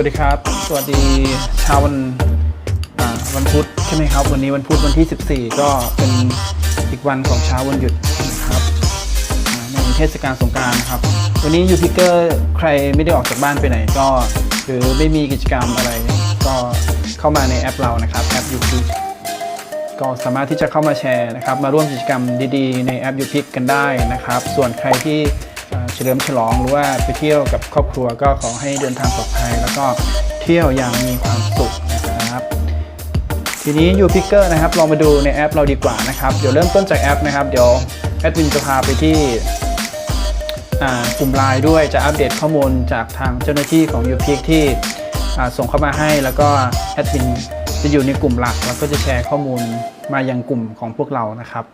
วัสดีครับ สวัสดีเช้าวันวันพุธใช่ไหมครับ วันนี้วันพุธวันที่ 14 ก็เป็นอีกวันของเช้าวันหยุดนะครับในเทศกาลสงการครับ วันนี้ยูพิเกอร์ใครไม่ได้ออกจากบ้านไปไหนก็ หรือไม่มีกิจกรรมอะไร ก็เข้ามาในแอปเรานะครับแอปยูพิก็สามารถที่จะเข้ามาแชร์นะครับ มาร่วมกิจกรรมดีๆ ในแอปยูพิกกันได้นะครับ ส่วนใครที่ เฉลิมฉลองหรือว่าไปเที่ยวกับครอบครัวก็ขอให้เดินทางปลอดภัย แล้วก็เที่ยวอย่างมีความสุขนะครับ ทีนี้ยูพิกเกอร์นะครับลองมาดูในแอปเราดีกว่านะครับเดี๋ยวเริ่มต้นจากแอปนะครับ เดี๋ยวแอดมินจะพาไปที่กลุ่มไลน์ด้วยจะอัปเดตข้อมูลจากทางเจ้าหน้าที่ของ u p i c ที่ส่งเข้ามาให้แล้วก็แอดมินจะอยู่ในกลุ่มหลักแล้วก็จะแชร์ข้อมูลมายังกลุ่มของพวกเรานะครับ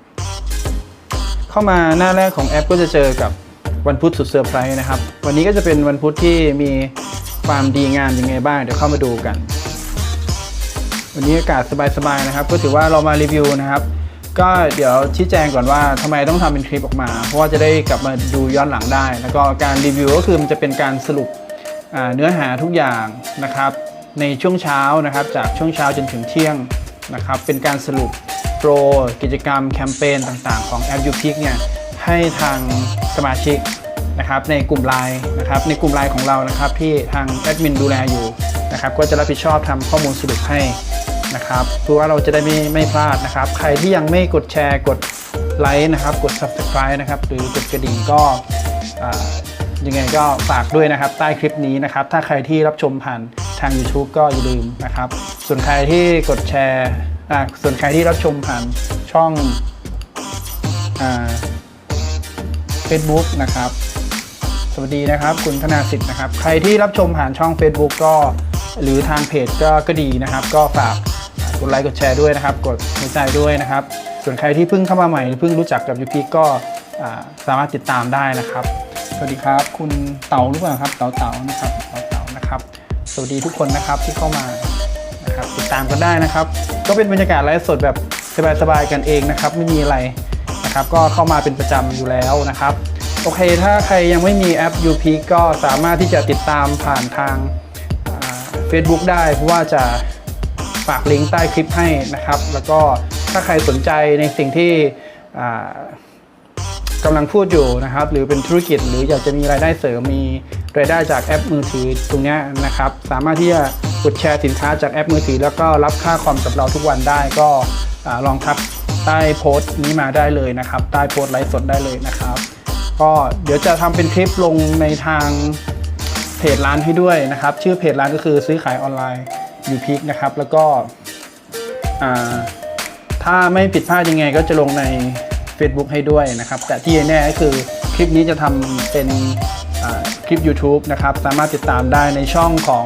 เข้ามาหน้าแรกของแอปก็จะเจอกับ วันพุธสุดเซอร์ไพรส์นะครับ วันนี้ก็จะเป็นวันพุธที่มีความดีงามยังไงบ้าง เดี๋ยวเข้ามาดูกัน วันนี้อากาศสบายๆนะครับ ก็ถือว่าเรามารีวิวนะครับ ก็เดี๋ยวชี้แจงก่อนว่าทำไมต้องทำเป็นคลิปออกมา เพราะว่าจะได้กลับมาดูย้อนหลังได้ แล้วก็การรีวิวก็คือมันจะเป็นการสรุปเนื้อหาทุกอย่างนะครับ ในช่วงเช้านะครับ จากช่วงเช้าจนถึงเที่ยงนะครับ เป็นการสรุปโปรกิจกรรมแคมเปญต่างๆ ของแอป u p i c เนี่ย ให้ทางสมาชิกนะครับในกลุ่มไลน์นะครับในกลุ่มไลน์ของเรานะครับที่ทางแอดมินดูแลอยู่นะครับก็จะรับผิดชอบทำข้อมูลสรุปให้นะครับเพื่อว่าเราจะได้ไม่ไม่พลาดนะครับ ใครที่ยังไม่กดแชร์กดไลค์นะครับกด subscribe นะครับหรือกดกระดิ่งก็ยังไงก็ฝากด้วยนะครับใต้คลิปนี้นะครับ ถ้าใครที่รับชมผ่านทาง YouTube ก็อย่าลืมนะครับ ส่วนใครที่กดแชร์ส่วนใครที่รับชมผ่านช่องอ่า Facebook นะครับ สวัสดีนะครับคุณธนาสิทธิ์นะครับ ใครที่รับชมผ่านช่อง Facebook ก็ หรือทางเพจก็ก็ดีนะครับ ก็ฝากกดไลค์กดแชร์ด้วยนะครับ กดหัวใจด้วยนะครับ ส่วนใครที่เพิ่งเข้ามาใหม่หรือเพิ่งรู้จักกับยูพีก็สามารถติดตามได้นะครับ สวัสดีครับ คุณเต๋าหรือเปล่าครับเต๋าเต๋านะครับเต๋าเต๋านะครับ สวัสดีทุกคนนะครับที่เข้ามานะครับติดตามกันได้นะครับ ก็เป็นบรรยากาศไลฟ์สดแบบสบายๆกันเองนะครับ ไม่มีอะไร นะครับก็เข้ามาเป็นประจำอยู่แล้วนะครับโอเค ถ้าใครยังไม่มีแอป u p ก็สามารถที่จะติดตามผ่านทาง Facebook ได้เพราะว่าจะฝากลิงก์ใต้คลิปให้นะครับ แล้วก็ถ้าใครสนใจในสิ่งที่กำลังพูดอยู่นะครับ หรือเป็นธุรกิจหรืออยากจะมีรายได้เสริมมีรายได้จากแอปมือถือตรงนี้นะครับ สามารถที่จะกดแชร์สินค้าจากแอปมือถือ แล้วก็รับค่าคอมกับเราทุกวันได้ก็อลองทัก ใต้โพสต์นี้มาได้เลยนะครับ ใต้โพสต์ไลฟ์สดได้เลยนะครับ ก็เดี๋ยวจะทำเป็นคลิปลงในทางเพจร้านให้ด้วยนะครับ ชื่อเพจร้านก็คือซื้อขายออนไลน์ยูพิกนะครับ แล้วก็ถ้าไม่ผิดพลาดยังไงก็จะลงใน Facebook ให้ด้วยนะครับ แต่ที่แน่ก็คือคลิปนี้จะทำเป็นคลิป YouTube นะครับ สามารถติดตามได้ในช่องของ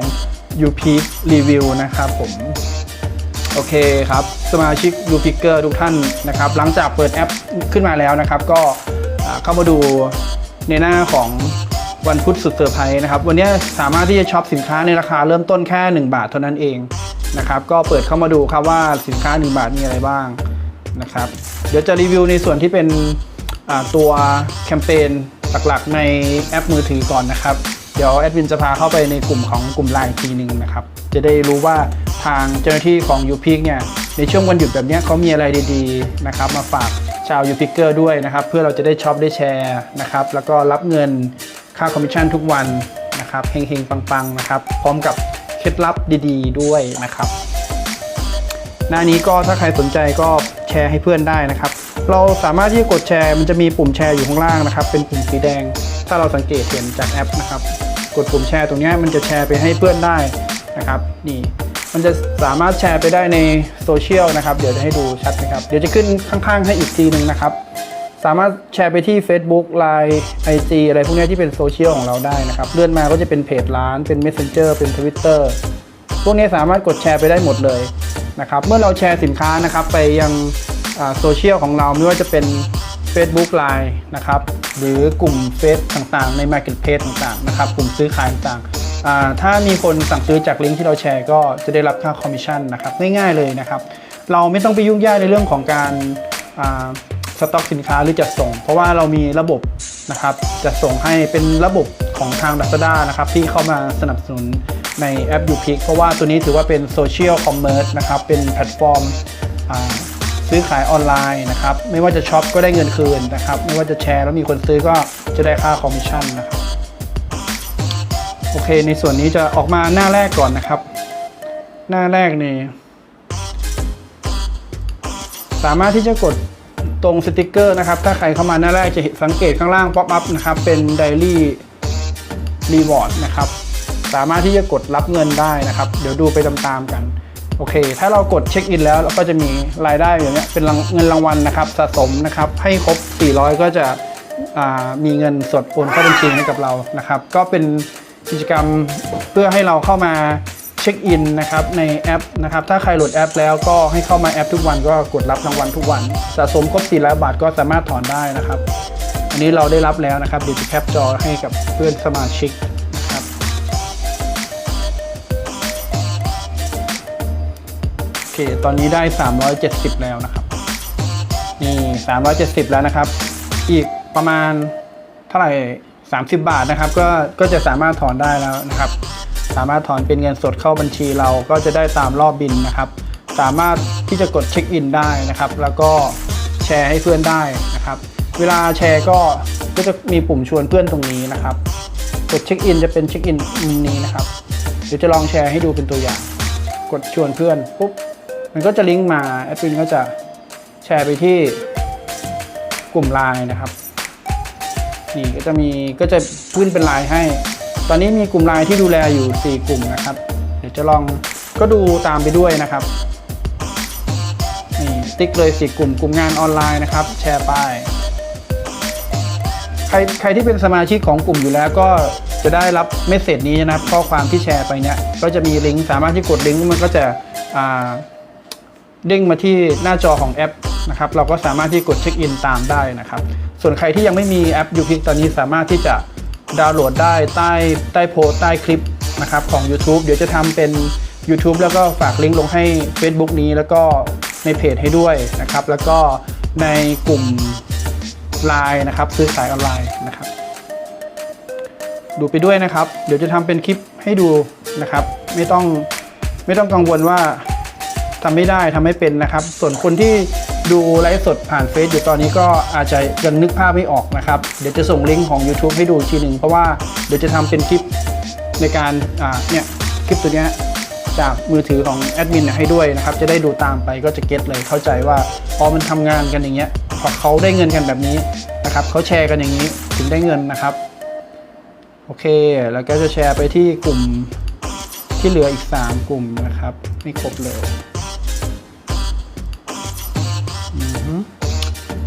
u p e a k Review นะครับผม โอเคครับ สมาชิก u p i c k e r ทุกท่านนะครับ หลังจากเปิดแอปขึ้นมาแล้วนะครับ ก็เข้ามาดูในหน้าของวันพุธสุดเซอร์ไพรส์นะครับ วันนี้สามารถที่จะช็อปสินค้าในราคาเริ่มต้นแค่ 1 บาทเท่านั้นเองนะครับ ก็เปิดเข้ามาดูครับว่าสินค้า 1 บาทมีอะไรบ้างนะครับ เดี๋ยวจะรีวิวในส่วนที่เป็นตัวแคมเปญหลักๆในแอปมือถือก่อนนะครับ เดี๋ยวแอดมินจะพาเข้าไปในกลุ่มของกลุ่มไลน์ทีนึงนะครับ จะได้รู้ว่าทางเจ้าหน้าที่ของ u p i c เนี่ยในช่วงวันหยุดแบบนี้เขามีอะไรดีๆนะครับมาฝากชาว u p i c เกอร์ด้วยนะครับ เพื่อเราจะได้ช็อปได้แชร์นะครับ แล้วก็รับเงินค่าคอมมิชชั่นทุกวันนะครับเฮงๆ ปังๆนะครับ พร้อมกับเคล็ดลับดีๆ ด้วยนะครับหน้านี้ก็ถ้าใครสนใจก็แชร์ให้เพื่อนได้นะครับ เราสามารถที่จะกดแชร์มันจะมีปุ่มแชร์อยู่ข้างล่างนะครับ เป็นปุ่มสีแดง ถ้าเราสังเกตเห็นจากแอปนะครับ กดปุ่มแชร์ตรงนี้มันจะแชร์ไปให้เพื่อนได้ นะครับนี่มันจะสามารถแชร์ไปได้ในโซเชียลนะครับ เดี๋ยวจะให้ดูชัดนะครับ เดี๋ยวจะขึ้นข้างๆ ให้อีกทีหนึ่งนะครับ สามารถแชร์ไปที่ Facebook Line IG อะไรพวกนี้ที่เป็นโซเชียลของเราได้นะครับ เลื่อนมาก็จะเป็นเพจร้าน เป็น Messenger เป็น Twitter พวกนี้สามารถกดแชร์ไปได้หมดเลยนะครับ เมื่อเราแชร์สินค้านะครับไปยังโซเชียลของเราไม่ว่าจะเป็น Facebook Line นะครับ หรือกลุ่มเฟซต่างๆ ใน Marketplace ต่างๆ นะครับ กลุ่มซื้อขายต่างๆ ถ้ามีคนสั่งซื้อจากลิงก์ที่เราแชร์ก็จะได้รับค่าคอมมิชชั่นนะครับ ง่ายๆเลยนะครับ เราไม่ต้องไปยุ่งยากในเรื่องของการสต็อกสินค้าหรือจัดส่ง เพราะว่าเรามีระบบนะครับจัดส่งให้เป็นระบบของทาง Lazada นะครับที่เข้ามาสนับสนุนในแอป u p i c เพราะว่าตัวนี้ถือว่าเป็นโซเชียลคอมเมอร์สนะครับเป็นแพลตฟอร์ม ซื้อขายออนไลน์นะครับ ไม่ว่าจะช็อปก็ได้เงินคืนนะครับ ไม่ว่าจะแชร์แล้วมีคนซื้อก็จะได้ค่าคอมมิชชั่นนะครับโอเค ในส่วนนี้จะออกมาหน้าแรกก่อนนะครับ หน้าแรกนี่สามารถที่จะกดตรงสติกเกอร์นะครับ ถ้าใครเข้ามาหน้าแรกจะสังเกตข้างล่างป๊อปอัพนะครับ เป็นไดรี่รีวอร์ดนะครับ สามารถที่จะกดรับเงินได้นะครับ เดี๋ยวดูไปตามๆกัน โอเค ถ้าเรากดเช็คอินแล้วเราก็จะมีรายได้อย่างเงี้ยเป็นเงินรางวัลนะครับสะสมนะครับให้ครบ 400 ก็จะมีเงินสดโอนเข้าบัญชีให้กับเรานะครับ ก็เป็นกิจกรรมเพื่อให้เราเข้ามาเช็คอินนะครับในแอปนะครับ ถ้าใครโหลดแอปแล้วก็ให้เข้ามาแอปทุกวันก็กดรับรางวัลทุกวัน สะสมครบ400บาทก็สามารถถอนได้นะครับ อันนี้เราได้รับแล้วนะครับเดี๋ยวจะแคปจอให้กับเพื่อนสมาชิก เคตอนนี้ได้ 370 แล้วนะครับ นี่ 370 แล้วนะครับ อีกประมาณเท่าไหร่ 30 บาทนะครับ ก็ก็จะสามารถถอนได้แล้วนะครับ สามารถถอนเป็นเงินสดเข้าบัญชีเราก็จะได้ตามรอบบินนะครับ สามารถที่จะกดเช็คอินได้นะครับ แล้วก็แชร์ให้เพื่อนได้นะครับ เวลาแชร์ก็ก็จะมีปุ่มชวนเพื่อนตรงนี้นะครับกดเช็คอินจะเป็นเช็คอินนี้นะครับ เดี๋ยวจะลองแชร์ให้ดูเป็นตัวอย่าง กดชวนเพื่อนปุ๊บ มันก็จะลิงก์มาแอดมินก็จะแชร์ไปที่กลุ่มไลน์นะครับ นี่ก็จะมีก็จะขึ้นเป็นไลน์ให้ ตอนนี้มีกลุ่มไลน์ที่ดูแลอยู่ 4 กลุ่มนะครับ เดี๋ยวจะลองก็ดูตามไปด้วยนะครับนี่ติ๊กเลย4กลุ่มกลุ่มงานออนไลน์นะครับ แชร์ไปใครใครที่เป็นสมาชิกของกลุ่มอยู่แล้วก็จะได้รับเมสเซจนี้นะครับข้อความที่แชร์ไปเนี่ยก็จะมีลิงก์สามารถที่กดลิงก์มันก็จะอ่า เด้งมาที่หน้าจอของแอปนะครับเราก็สามารถที่กดเช็คอินตามได้นะครับ ส่วนใครที่ยังไม่มีแอป u p i c ตอนนี้สามารถที่จะดาวน์โหลดได้ใต้ใต้โพสใต้คลิปนะครับของ YouTube เดี๋ยวจะทำเป็น YouTube แล้วก็ฝากลิงก์ลงให้ Facebook นี้แล้วก็ในเพจให้ด้วยนะครับ แล้วก็ในกลุ่มไลน์นะครับซื้อขายออนไลน์นะครับ ดูไปด้วยนะครับ เดี๋ยวจะทำเป็นคลิปให้ดูนะครับ ไม่ต้องไม่ต้องกังวลว่า ทำไม่ได้ทำไม่เป็นนะครับ ส่วนคนที่ดูไลฟ์สดผ่านเฟซอยู่ตอนนี้ก็อาจจะยังนึกภาพไม่ออกนะครับ เดี๋ยวจะส่งลิงก์ของ YouTube ให้ดูทีหนึ่งเพราะว่าเดี๋ยวจะทำเป็นคลิปในการเนี่ยคลิปตัวเนี้ยจากมือถือของแอดมินให้ด้วยนะครับ จะได้ดูตามไปก็จะเก็ตเลยเข้าใจว่าพอมันทำงานกันอย่างเงี้ยพอเขาได้เงินกันแบบนี้นะครับเขาแชร์กันอย่างนี้ถึงได้เงินนะครับโอเค แล้วก็จะแชร์ไปที่กลุ่มที่เหลืออีก 3 กลุ่มนะครับไม่ครบเลย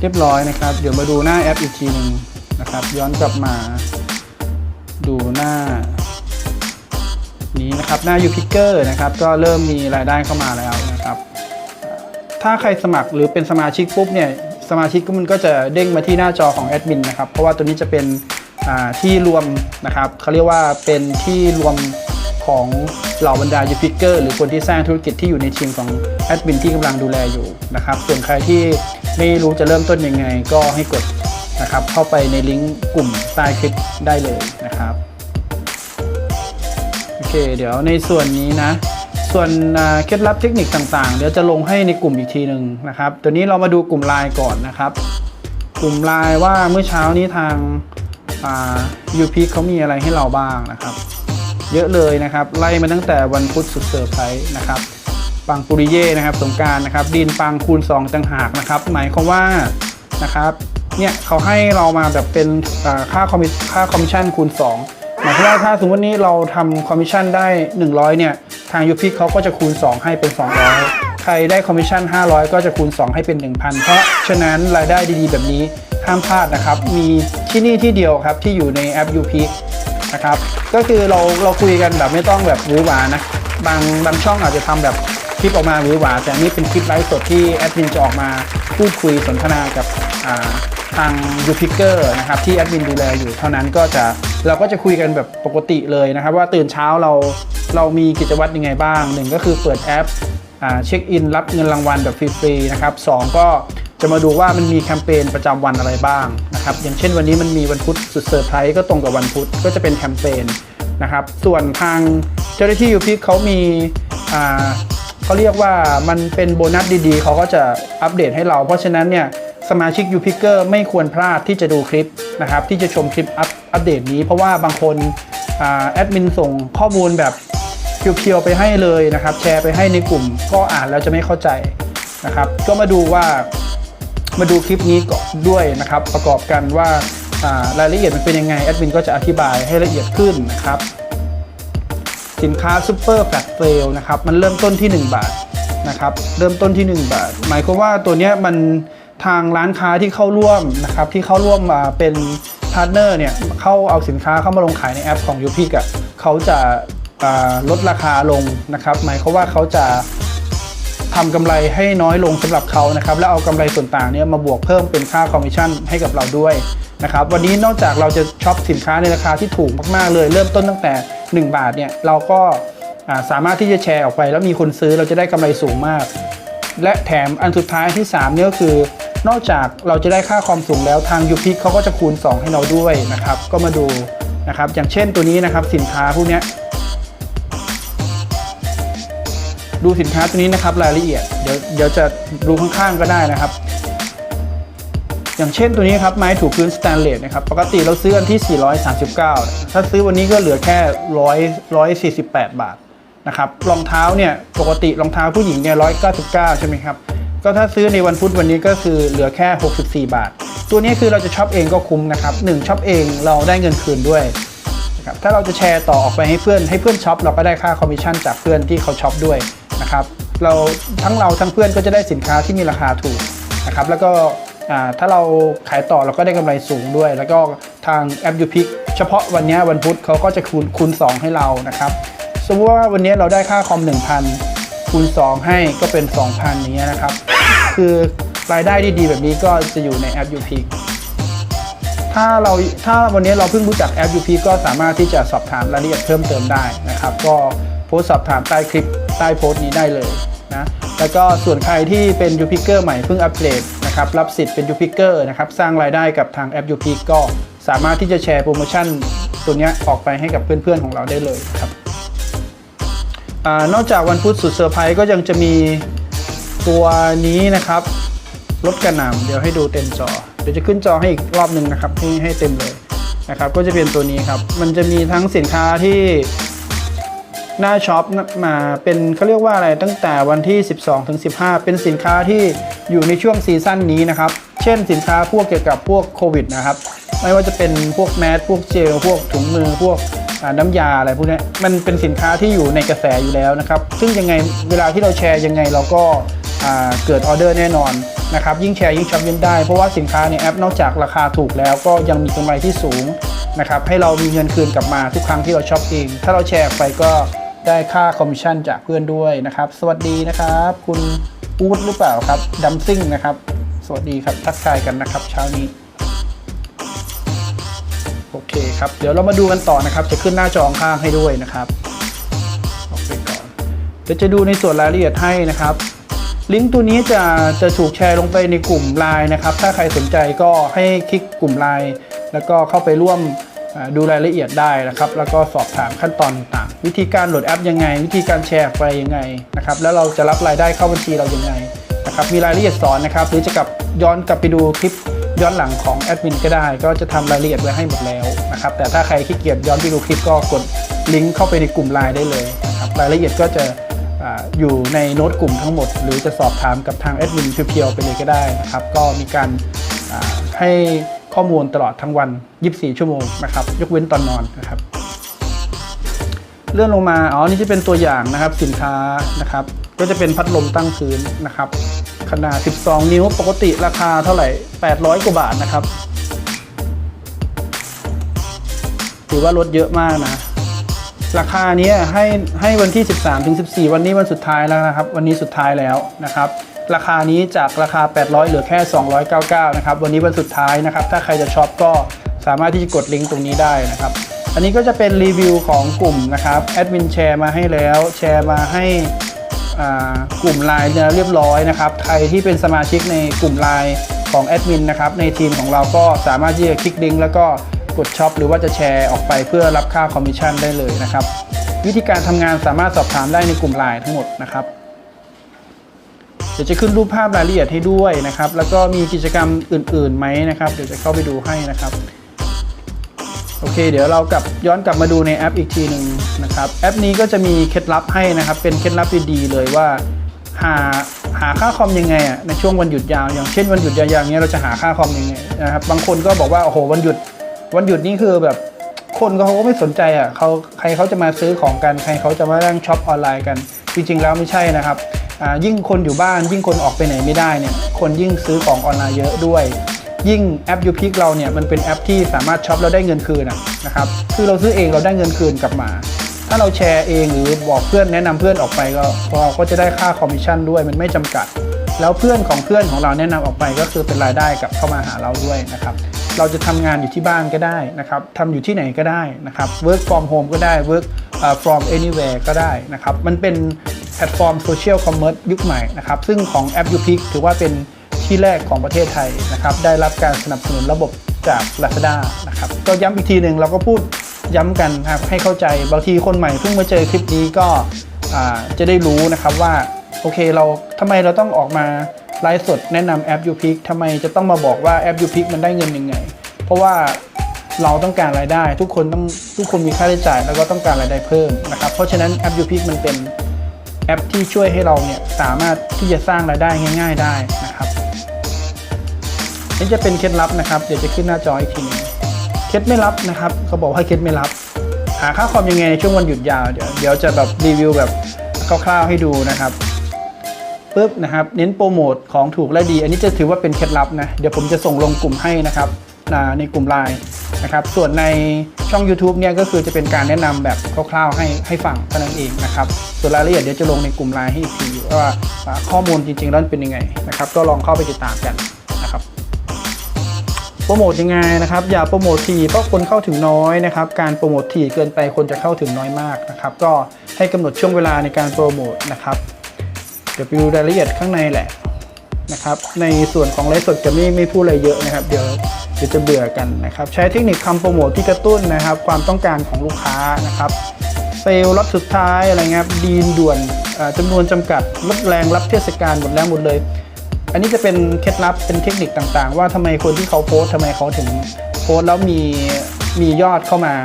เรียบร้อยนะครับ เดี๋ยวมาดูหน้าแอปอีกทีหนึ่งนะครับ ย้อนกลับมา ดูหน้า นี้นะครับหน้า u p i c k e r นะครับ ก็เริ่มมีรายได้เข้ามาแล้วนะครับ ถ้าใครสมัครหรือเป็นสมาชิกปุ๊บเนี่ยสมาชิกก็มันก็จะเด้งมาที่หน้าจอของแอดมินนะครับ เพราะว่าตัวนี้จะเป็นที่รวมนะครับเขาเรียกว่าเป็นที่รวม ของเหล่าบรรดา u p i c k e r หรือคนที่สร้างธุรกิจที่อยู่ในทีมของแอดมินที่กำลังดูแลอยู่นะครับ ส่วนใครที่ไม่รู้จะเริ่มต้นยังไง ก็ให้กดนะครับเข้าไปในลิงก์กลุ่มใต้คลิปได้เลยนะครับโอเค เดี๋ยวในส่วนนี้นะ ส่วนเคล็ดลับเทคนิคต่างๆ เดี๋ยวจะลงให้ในกลุ่มอีกทีหนึ่งนะครับตัวนี้เรามาดูกลุ่มไลน์ก่อนนะครับ กลุ่มไลน์ว่าเมื่อเช้านี้ทางยูพีเขามีอะไรให้เราบ้างนะครับ เยอะเลยนะครับ ไล่มาตั้งแต่วันพุธสุดเซอร์ไพรส์นะครับ ปังปุริเย่นะครับสงการนะครับ ดินปังคูณ2ต่างหากนะครับ หมายความว่านะครับเนี่ยเขาให้เรามาแบบเป็นค่าคอมมิค่าคอมมิชชั่นคูณ 2 หมายความว่าถ้าสมมตินี้เราทำคอมมิชชั่นได้ 100 เนี่ย ทางยูพิกเขาก็จะคูณ 2 ให้เป็น 200 ใครได้คอมมิชชั่น 500 ก็จะคูณ 2 ให้เป็น 1,000 เพราะฉะนั้นรายได้ดีๆแบบนี้ห้ามพลาดนะครับ มีที่นี่ที่เดียวครับที่อยู่ในแอปยูพิก นะครับ ก็คือเราเราคุยกันแบบไม่ต้องแบบหวือหวานะ บางบางช่องอาจจะทำแบบคลิปออกมาหวือหวา แต่นี่เป็นคลิปไลฟ์สดที่แอดมินจะออกมาพูดคุยสนทนากับาทางยูพิกเกอร์นะครับที่แอดมินดูแลอยู่เท่านั้นก็จะเราก็จะคุยกันแบบปกติเลยนะครับว่าตื่นเช้าเราเรามีกิจวัตรยังไงบ้างหนึ่งก็คือเปิดแอปเช็คอินรับเงินรางวัลแบบฟรีๆนะครับสองก็จะมาดูว่ามันมีแคมเปญประจำวันอะไรบ้าง นะครับอย่างเช่นวันนี้มันมีวันพุธสุดเซอร์ไพรส์ก็ตรงกับวันพุธก็จะเป็นแคมเปญนะครับส่วนทางเจ้าหน้าที่ยูพิกเขามีอ่าเขาเรียกว่ามันเป็นโบนัสดีๆ เขาก็จะอัปเดตให้เรา เพราะฉะนั้นเนี่ยสมาชิกยูพิกเกอร์ไม่ควรพลาดที่จะดูคลิปนะครับที่จะชมคลิปอัปอัปเดตนี้ เพราะว่าบางคนอแอดมินส่งข้อมูลแบบเพียวๆไปให้เลยนะครับ แชร์ไปให้ในกลุ่มก็อ่านแล้วจะไม่เข้าใจนะครับ ก็มาดูว่า มาดูคลิปนี้ก่อนด้วยนะครับ ประกอบกันว่ารายละเอียดมันเป็นยังไงแอดมินก็จะอธิบายให้ละเอียดขึ้นนะครับ สินค้าซูเปอร์แฟลตเซลนะครับ มันเริ่มต้นที่ 1 บาทนะครับ เริ่มต้นที่ 1 บาท หมายความว่าตัวนี้มันทางร้านค้าที่เข้าร่วมนะครับ ที่เข้าร่วมมาเป็นพาร์ทเนอร์เนี่ยเข้าเอาสินค้าเข้ามาลงขายในแอปของ u p i c อะเขาจะลดราคาลงนะครับ หมายความว่าเขาจะ ทำกำไรให้น้อยลงสำหรับเขานะครับแล้วเอากำไรส่วนต่างเนี่ยมาบวกเพิ่มเป็นค่าคอมมิชชั่นให้กับเราด้วยนะครับวันนี้นอกจากเราจะช็อปสินค้าในราคาที่ถูกมากๆเลย เริ่มต้นตั้งแต่ 1 บาทเนี่ยเราก็สามารถที่จะแชร์ออกไป แล้วมีคนซื้อเราจะได้กำไรสูงมาก และแถมอันสุดท้ายที่3เนี่ยก็คือนอกจากเราจะได้ค่าความสูงแล้วทางยูพิกเขาก็จะคูณ 2 ให้เราด้วยนะครับก็มาดูนะครับอย่างเช่นตัวนี้นะครับสินค้าพวกเนี้ ดูสินค้าตัวนี้นะครับรายละเอียดเดี๋ยวเดี๋ยวจะดูข้างๆก็ได้นะครับ อย่างเช่นตัวนี้ครับไม้ถูพื้นสแตนเลสนะครับปกติเราซื้อกันที่ 439 ถ้าซื้อวันนี้ก็เหลือแค่100 148 บาทนะครับรองเท้าเนี่ยปกติรองเท้าผู้หญิงเนี่ย199 ใช่ไหมครับก็ถ้าซื้อในวันพุธวันนี้ก็คือเหลือแค่ 64 บาท ตัวนี้คือเราจะช็อปเองก็คุ้มนะครับหนึ่งช็อปเองเราได้เงินคืนด้วยนะครับถ้าเราจะแชร์ต่อออกไปให้เพื่อนให้เพื่อนช็อปเราก็ได้ค่าคอมมิชชั่นจากเพื่อนที่เขาช็อปด้วย นะครับเราทั้งเราทั้งเพื่อนก็จะได้สินค้าที่มีราคาถูกนะครับแล้วก็ถ้าเราขายต่อเราก็ได้กำไรสูงด้วย แล้วก็ทางแอปยูพิกเฉพาะวันนี้วันพุธเขาก็จะคูณคูณ 2 ให้เรานะครับสมมติว่าวันนี้เราได้ค่าคอม 1,000 คูณ 2 ให้ก็เป็น 2,000อย่างเงี้ยนะครับ คือรายได้ดีๆแบบนี้ก็จะอยู่ในแอปยูพิกถ้าเราถ้าวันนี้เราเพิ่งรู้จักแอป UP ก็สามารถที่จะสอบถามรายละเอียดเพิ่มเติมได้นะครับ ก็โพสสอบถามใต้คลิป ใต้โพสต์นี้ได้เลยนะแล้วก็ส่วนใครที่เป็น u p i c e r ใหม่เพิ่งอัปเดตนะครับรับสิทธิ์เป็น u p i c e r นะครับสร้างรายได้กับทางแอป UP ก็สามารถที่จะแชร์โปรโมชั่นตัวนี้ออกไปให้กับเพื่อนๆของเราได้เลยครับอนอกจากวันพุธสุดเซอร์ไพรส์ก็ยังจะมีตัวนี้นะครับลดกระหน่ำเดี๋ยวให้ดูเต็มจอ เดี๋ยวจะขึ้นจอให้อีกรอบหนึ่งนะครับให้ให้เต็มเลยนะครับ ก็จะเป็นตัวนี้ครับ มันจะมีทั้งสินค้าที่ หน้าช็อปมาเป็นเขาเรียกว่าอะไรตั้งแต่วันที่ 12ถึง15 เป็นสินค้าที่อยู่ในช่วงซีซั่นนี้นะครับ เช่นสินค้าพวกเกี่ยวกับพวกโควิดนะครับ ไม่ว่าจะเป็นพวกแมสพวกเจล พวกถุงมือพวกน้ำยาอะไรพวกนี้มันเป็นสินค้าที่อยู่ในกระแสอยู่แล้วนะครับ ซึ่งยังไงเวลาที่เราแชร์ยังไงเราก็เกิดออเดอร์แน่นอนนะครับยิ่งแชร์ยิ่งช็อปยิ่งได้ เพราะว่าสินค้าในแอปนอกจากราคาถูกแล้วก็ยังมีกำไรที่สูงนะครับให้เรามีเงินคืนกลับมาทุกครั้งที่เราช็อปเอง ถ้าเราแชร์ไปก็ ได้ค่าคอมมิชชั่นจากเพื่อนด้วยนะครับ สวัสดีนะครับ คุณอูดหรือเปล่าครับดัมซิ่งนะครับ สวัสดีครับทักทายกันนะครับ เช้านี้โอเคครับ เดี๋ยวเรามาดูกันต่อนะครับ จะขึ้นหน้าจอข้างให้ด้วยนะครับออกไปก่อนเดี๋ยวจะดูในส่วนรายละเอียดให้นะครับลิงก์ตัวนี้จะจะถูกแชร์ลงไปในกลุ่มไลน์นะครับ ถ้าใครสนใจก็ให้คลิกกลุ่มไลน์แล้วก็เข้าไปร่วม ดูรายละเอียดได้นะครับ แล้วก็สอบถามขั้นตอนต่าง วิธีการโหลดแอปยังไง วิธีการแชร์ไปยังไงนะครับ แล้วเราจะรับรายได้เข้าบัญชีเรายังไงนะครับ มีรายละเอียดสอนนะครับ หรือจะกลับย้อนกลับไปดูคลิปย้อนหลังของแอดมินก็ได้ ก็จะทำรายละเอียดไว้ให้หมดแล้วนะครับ แต่ถ้าใครขี้เกียจย้อนไปดูคลิปก็กดลิงก์เข้าไปในกลุ่มไลน์ได้เลยนะครับ รายละเอียดก็จะอยู่ในโน้ตกลุ่มทั้งหมด หรือจะสอบถามกับทางแอดมินเพียวๆไปเลยก็ได้นะครับ ก็มีการให้ ข้อมูลตลอดทั้งวัน 24 ชั่วโมงนะครับ ยกเว้นตอนนอนนะครับ เลื่อนลงมา อ๋อ นี่จะเป็นตัวอย่างนะครับสินค้านะครับ ก็จะเป็นพัดลมตั้งพื้นนะครับ ขนาด 12 นิ้ว ปกติราคาเท่าไหร่ 800 กว่าบาทนะครับ ถือว่าลดเยอะมากนะ ราคานี้ให้ให้วันที่ 13ถึง14 วันนี้วันสุดท้ายแล้วนะครับ วันนี้สุดท้ายแล้วนะครับ ราคานี้จากราคา 800 เหลือแค่ 299 นะครับ วันนี้วันสุดท้ายนะครับ ถ้าใครจะช็อปก็สามารถที่จะกดลิงก์ตรงนี้ได้นะครับ อันนี้ก็จะเป็นรีวิวของกลุ่มนะครับ แอดมินแชร์มาให้แล้ว แชร์มาให้กลุ่มไลน์เรียบร้อยนะครับ ใครที่เป็นสมาชิกในกลุ่มไลน์ของแอดมินนะครับ ในทีมของเราก็สามารถที่จะคลิกลิงก์แล้วก็กดช็อปหรือว่าจะแชร์ออกไปเพื่อรับค่าคอมมิชชั่นได้เลยนะครับ วิธีการทำงานสามารถสอบถามได้ในกลุ่มไลน์ทั้งหมดนะครับ เดี๋ยวจะขึ้นรูปภาพรายละเอียดให้ด้วยนะครับ แล้วก็มีกิจกรรมอื่นๆไหมนะครับ เดี๋ยวจะเข้าไปดูให้นะครับโอเค เดี๋ยวเรากลับย้อนกลับมาดูในแอปอีกทีหนึ่งนะครับ แอปนี้ก็จะมีเคล็ดลับให้นะครับ เป็นเคล็ดลับดีๆเลยว่า หาหาค่าคอมยังไงอะในช่วงวันหยุดยาว อย่างเช่นวันหยุดยาวอย่างเงี้ยเราจะหาค่าคอมยังไงนะครับบางคนก็บอกว่าโอ้โหวันหยุด วันหยุดนี่คือแบบคนเขาก็ไม่สนใจอะเขาใครเขาจะมาซื้อของกันใครเขาจะมานั่งช็อปออนไลน์กัน จริง ๆ แล้วไม่ใช่นะครับ ยิ่งคนอยู่บ้านยิ่งคนออกไปไหนไม่ได้เนี่ยคนยิ่งซื้อของออนไลน์เยอะด้วย ยิ่งแอป u p i c เราเนี่ยมันเป็นแอปที่สามารถช็อปแล้วได้เงินคืนะนะครับคือเราซื้อเองเราได้เงินคืนกลับมา ถ้าเราแชร์เองหรือบอกเพื่อนแนะนำเพื่อนออกไปก็เราก็จะได้ค่าคอมมิชชั่นด้วยมันไม่จำกัด แล้วเพื่อนของเพื่อนของเราแนะนำออกไปก็คือเป็นรายได้กลับเข้ามาหาเราด้วยนะครับ เราจะทำงานอยู่ที่บ้านก็ได้นะครับทำอยู่ที่ไหนก็ได้นะครับ work from home ก็ได้ work from anywhere ก็ได้นะครับ มันเป็นแพลตฟอร์มโซเชียลคอมเมอร์สยุคใหม่นะครับ ซึ่งของแอป u p i c ถือว่าเป็นที่แรกของประเทศไทยนะครับ ได้รับการสนับสนุนระบบจาก Lazada นะครับ ก็ย้ำอีกทีหนึ่งเราก็พูดย้ำกันนะครับให้เข้าใจบางทีคนใหม่เพิ่งมาเจอคลิปนี้ก็จะได้รู้นะครับว่าโอเคเราทำไมเราต้องออกมา ไลฟ์สดแนะนำแอป u p i c ทำไมจะต้องมาบอกว่าแอป u p i c มันได้เงินยังไง เพราะว่าเราต้องการรายได้ ทุกคนต้องทุกคนมีค่าใช้จ่ายแล้วก็ต้องการรายได้เพิ่มนะครับเพราะฉะนั้นแอป u p i c มันเป็นแอปที่ช่วยให้เราเนี่ยสามารถที่จะสร้างรายได้ง่าย ๆได้นะครับนี่จะเป็นเคล็ดลับนะครับเดี๋ยวจะขึ้นหน้าจออีกทีหนึงเคล็ดไม่ลับนะครับเขาบอกว่าเคล็ดไม่ลับ หาค่าคอมยังไงในช่วงวันหยุดยาวเดี๋ยวเดี๋ยวจะแบบรีวิวแบบคร่าวๆให้ดูนะครับ ปุ๊บนะครับเน้นโปรโมทของถูกและดี อันนี้จะถือว่าเป็นเคล็ดลับนะ เดี๋ยวผมจะส่งลงกลุ่มให้นะครับในกลุ่มไลน์นะครับส่วนในช่อง YouTube เนี่ยก็คือจะเป็นการแนะนำแบบคร่าวๆให้ให้ฟังเท่านั้นเองนะครับส่วนรายละเอียดเดี๋ยวจะลงในกลุ่มไลน์ให้อีกทีว่าข้อมูลจริงๆแล้วเป็นยังไงนะครับก็ลองเข้าไปติดตามกันนะครับโปรโมทยังไงนะครับอย่าโปรโมททีเพราะคนเข้าถึงน้อยนะครับการโปรโมททีเกินไปคนจะเข้าถึงน้อยมากนะครับก็ให้กำหนดช่วงเวลาในการโปรโมทนะครับ เดี๋ยวไปดูรายละเอียดข้างในแหละนะครับ ในส่วนของไลฟ์สดจะไม่ไม่พูดอะไรเยอะนะครับ เดี๋ยวเดี๋ยวจะเบื่อกันนะครับ ใช้เทคนิคคำโปรโมทที่กระตุ้นนะครับ ความต้องการของลูกค้านะครับเซลล์ล็อตสุดท้ายอะไรเงี้ยดีลด่วนอ่าจำนวนจำกัดลดแรงรับเทศกาลหมดแล้วหมดเลย อันนี้จะเป็นเคล็ดลับเป็นเทคนิคต่างๆ ว่าทำไมคนที่เขาโพสต์ทำไมเขาถึงโพสต์แล้วมีมียอดเข้ามา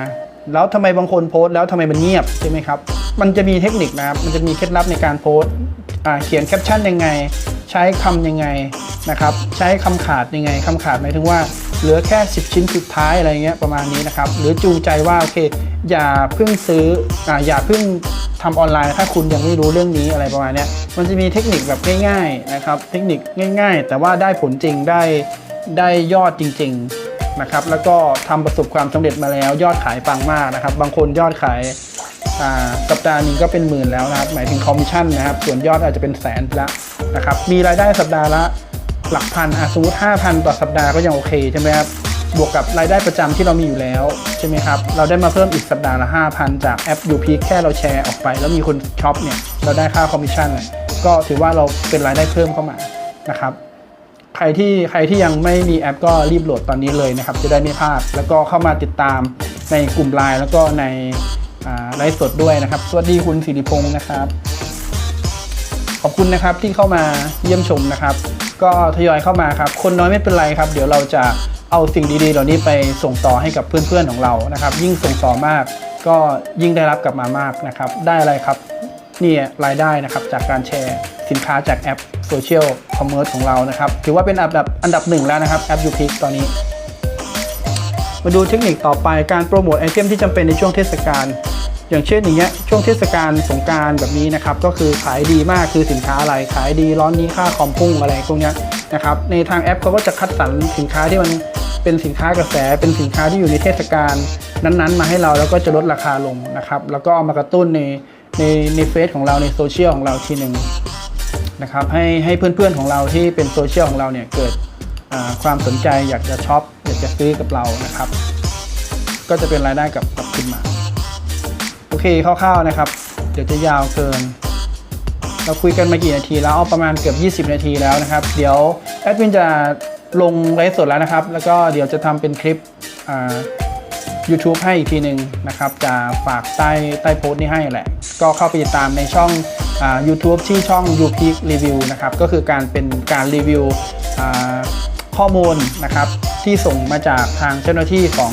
แล้วทำไมบางคนโพสต์แล้วทำไมมันเงียบใช่ไหมครับมันจะมีเทคนิคนะครับมันจะมีเคล็ดลับในการโพสต์ เขียนแคปชั่นยังไง ใช้คำยังไงนะครับ ใช้คำขาดยังไงคำขาดหมายถึงว่าเหลือแค่ 10 ชิ้นสุดท้ายอะไรเงี้ยประมาณนี้นะครับ หรือจูงใจว่าโอเค อย่าเพิ่งซื้อออย่าเพิ่งทำออนไลน์ถ้าคุณยังไม่รู้เรื่องนี้อะไรประมาณนี้มันจะมีเทคนิคแบบง่ายๆนะครับ เทคนิคง่าย ๆ แต่ว่าได้ผลจริงได้ได้ยอดจริง ๆนะครับ แล้วก็ทำประสบความสำเร็จมาแล้วยอดขายปังมากนะครับ บางคนยอดขาย สัปดาห์นี้ก็เป็นหมื่นแล้วนะครับ หมายถึงคอมมิชชั่นนะครับ ส่วนยอดอาจจะเป็นแสนล้วนะครับ มีรายได้สัปดาห์ละหลักพันอะสมมติ5,000 ต่อสัปดาห์ก็ยังโอเคใช่ไหมครับ บวกกับรายได้ประจำที่เรามีอยู่แล้วใช่ไหมครับ เราได้มาเพิ่มอีกสัปดาห์ละ 5,000 จากแอปยูพีแค่เราแชร์ออกไป แล้วมีคนช็อปเนี่ย เราได้ค่าคอมมิชชั่นเลยก็ถือว่าเราเป็นรายได้เพิ่มเข้ามานะครับใครที่ใครที่ยังไม่มีแอปก็รีบโหลดตอนนี้เลยนะครับ จะได้ไม่พลาดแล้วก็เข้ามาติดตามในกลุ่มไลน์แล้วก็ใน ไลฟ์สดด้วยนะครับ สวัสดีคุณสิริพงศ์นะครับ ขอบคุณนะครับที่เข้ามาเยี่ยมชมนะครับ ก็ทยอยเข้ามาครับ คนน้อยไม่เป็นไรครับ เดี๋ยวเราจะเอาสิ่งดีๆ เหล่านี้ไปส่งต่อให้กับเพื่อนๆของเรานะครับ ยิ่งส่งต่อมาก ก็ยิ่งได้รับกลับมามากนะครับ ได้อะไรครับนี่รายได้นะครับจากการแชร์สินค้าจากแอปโซเชียลคอมเมอร์สของเรานะครับ ถือว่าเป็นอันดับอันดับหนึ่งแล้วนะครับแอปยูพิกตอนนี้ มาดูเทคนิคต่อไปการโปรโมทไอเทมที่จำเป็นในช่วงเทศกาลอย่างเช่นอย่างเงี้ยช่วงเทศกาลสงการแบบนี้นะครับก็คือขายดีมากคือสินค้าอะไรขายดีร้อนนี้ค่าคอมพุ่งอะไรพวกเนี้ยนะครับในทางแอปเขาก็จะคัดสรรสินค้าที่มันเป็นสินค้ากระแสเป็นสินค้าที่อยู่ในเทศกาลนั้นๆ มาให้เราแล้วก็จะลดราคาลงนะครับแล้วก็เอามากระตุ้นในในในเฟซของเราในโซเชียลของเราทีหนึ่งนะครับให้ให้เพื่อนๆของเราที่เป็นโซเชียลของเราเนี่ยเกิด ความสนใจอยากจะช็อปอยากจะซื้อกับเรานะครับ ก็จะเป็นรายได้กับกับขึ้นมาโอเคคร่าวๆนะครับ เดี๋ยวจะยาวเกิน เราคุยกันมากี่นาทีแล้วเอาประมาณเกือบ 20 นาทีแล้วนะครับ เดี๋ยวแอดมินจะลงไลฟ์สดแล้วนะครับ แล้วก็เดี๋ยวจะทำเป็นคลิปอ่า YouTube ให้อีกทีหนึ่งนะครับ จะฝากใต้ใต้โพสต์นี้ให้แหละ ก็เข้าไปติดตามในช่องอ YouTube ที่ช่อง u p e a k Review นะครับ ก็คือการเป็นการรีวิว ข้อมูลนะครับที่ส่งมาจากทางเจ้าหน้าที่ของ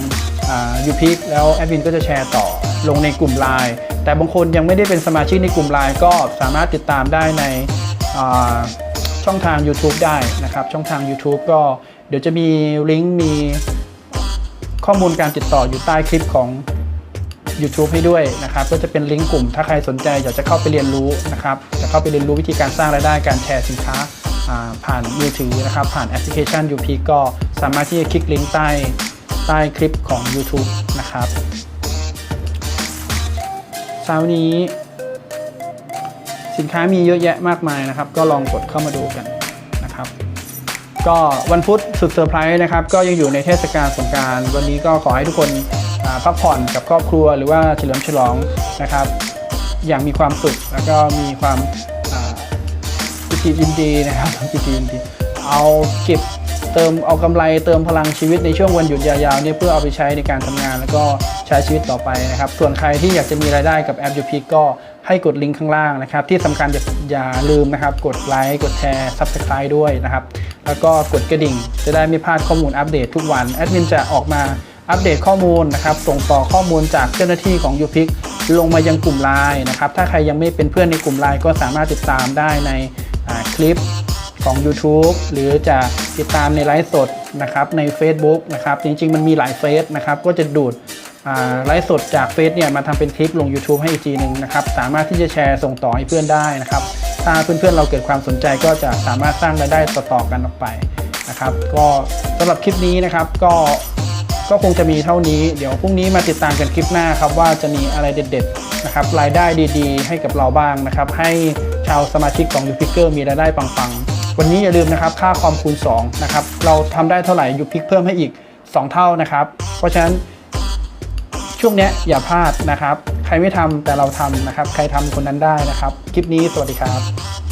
ยูพิกแล้วแอดมินก็จะแชร์ต่อลงในกลุ่มไลน์แต่บางคนยังไม่ได้เป็นสมาชิกในกลุ่มไลน์ก็สามารถติดตามได้ในช่องทาง YouTube ได้นะครับ ช่องทาง YouTube ก็เดี๋ยวจะมีลิงก์มีข้อมูลการติดต่ออยู่ใต้คลิปของ YouTube ให้ด้วยนะครับ ก็จะเป็นลิงก์กลุ่ม ถ้าใครสนใจอยากจะเข้าไปเรียนรู้นะครับ จะเข้าไปเรียนรู้วิธีการสร้างรายได้การแชร์สินค้า ผ่านมือถือนะครับ ผ่านแอปพลิเคชัน UP ก็สามารถที่จะคลิกลิงก์ใต้ใต้คลิปของ YouTube นะครับเช้านี้ สินค้ามีเยอะแยะมากมายนะครับ ก็ลองกดเข้ามาดูกันนะครับ ก็วันพุธสุดเซอร์ไพรส์นะครับ ก็ยังอยู่ในเทศกาลสงกรารวันนี้ก็ขอให้ทุกคนพักผ่อนกับครอบครัวหรือว่าเฉลิมฉลองนะครับ อย่างมีความสุขแล้วก็มีความ อ่าปิติยินดีนะครับปิติยินดีเอาเก็บเติมเอากำไรเติมพลังชีวิตในช่วงวันหยุดยาวๆเนี่ยเพื่อเอาไปใช้ในการทำงาน แล้วก็ใช้ชีวิตต่อไปนะครับ ส่วนใครที่อยากจะมีรายได้กับแอปยูพิก็ให้กดลิงก์ข้างล่างนะครับ ที่สำคัญอย่าอย่าลืมนะครับ กดไลค์กดแชร์ Subscribe ด้วยนะครับ แล้วก็กดกระดิ่ง จะได้ไม่พลาดข้อมูลอัปเดตทุกวันแอดมินจะออกมาอัปเดตข้อมูลนะครับ ส่งต่อข้อมูลจากเจ้าหน้าที่ของ u p i c ลงมายังกลุ่มไลน์นะครับถ้าใครยังไม่เป็นเพื่อนในกลุ่มไลน์ก็สามารถติดตามได้ใน คลิปของ YouTube หรือจะติดตามในไลฟ์สดนะครับใน Facebook นะครับ จริง ๆ มันมีหลายเฟซนะครับ ก็จะดูดไลฟ์สดจากเฟซเนี่ยมาทำเป็นคลิปลง YouTube ให้อีกทีหนึ่งนะครับ สามารถที่จะแชร์ส่งต่อให้เพื่อนได้นะครับ ถ้าเพื่อนๆเราเกิดความสนใจก็จะสามารถสร้างรายได้ต่อๆกันออกไปนะครับ ก็สำหรับคลิปนี้นะครับก็ก็คงจะมีเท่านี้ เดี๋ยวพรุ่งนี้มาติดตามกันคลิปหน้าครับว่าจะมีอะไรเด็ด ๆ นะครับรายได้ดี ๆ ให้กับเราบ้างนะครับ ให้ ชาวสมาชิกของยูพิกเกอร์มีรายได้ปังๆ วันนี้อย่าลืมนะครับค่าคอมคูณ2นะครับเราทำได้เท่าไหร่ยูพิกเพิ่มให้อีก 2 เท่านะครับ เพราะฉะนั้นช่วงเนี้ยอย่าพลาดนะครับ ใครไม่ทำแต่เราทำนะครับ ใครทำคนนั้นได้นะครับ คลิปนี้สวัสดีครับ